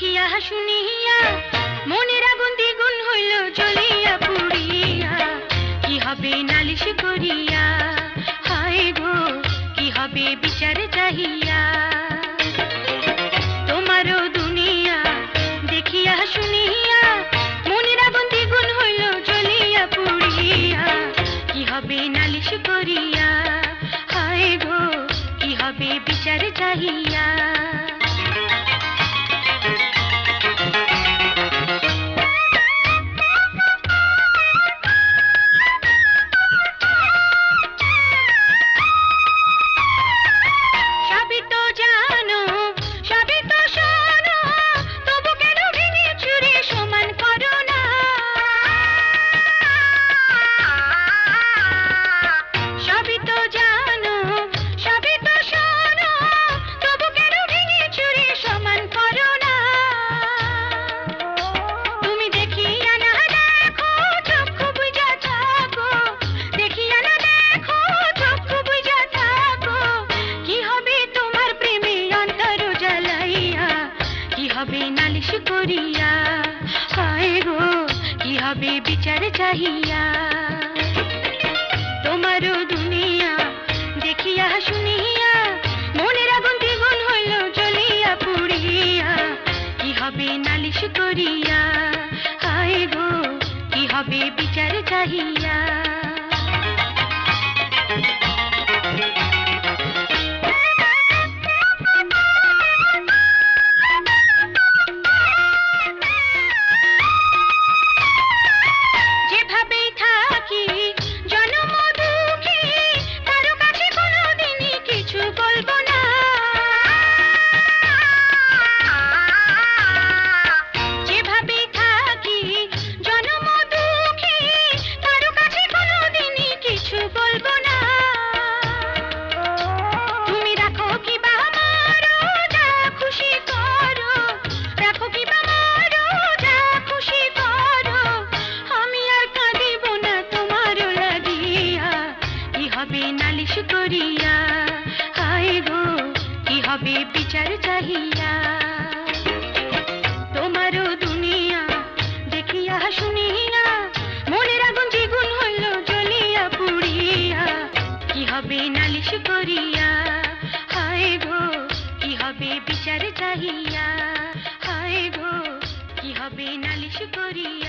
দেখিয়া শুনিয়া, মনের আগুন দ্বিগুণ হইল জ্বলিয়া পুড়িয়া। কি হবে নালিশ করিয়া? হায় গো, কি হবে বিচার চাহিয়া? তোমারও দুনিয়া দেখিয়া শুনিয়া, মনের আগুন দ্বিগুণ হইল জ্বলিয়া পুড়িয়া। কি হবে নালিশ করিয়া? হায় গো, কি হবে বিচার নালিশ করিয়া। হায় গো, কি হবে বিচার চাহিয়া। তোমারও দুনিয়া দেখিয়া, শুনিয়া, মনের আগুন দ্বিগুণ হইল, জ্বলিয়া, পুড়িয়া। কি হবে নালিশ করিয়া। হায় গো, কি হবে বিচার চাহিয়া। নালিশ করিয়া, হায় গো, কি হবে বিচার চাহিয়া? তোমারও দুনিয়া দেখিয়া শুনিয়া, মনের আগুন দ্বিগুণ হইল জ্বলিয়া পুড়িয়া। কি হবে নালিশ করিয়া, হায় গো, কি হবে বিচার চাহিয়া? হায় গো, কি হবে নালিশ করিয়া?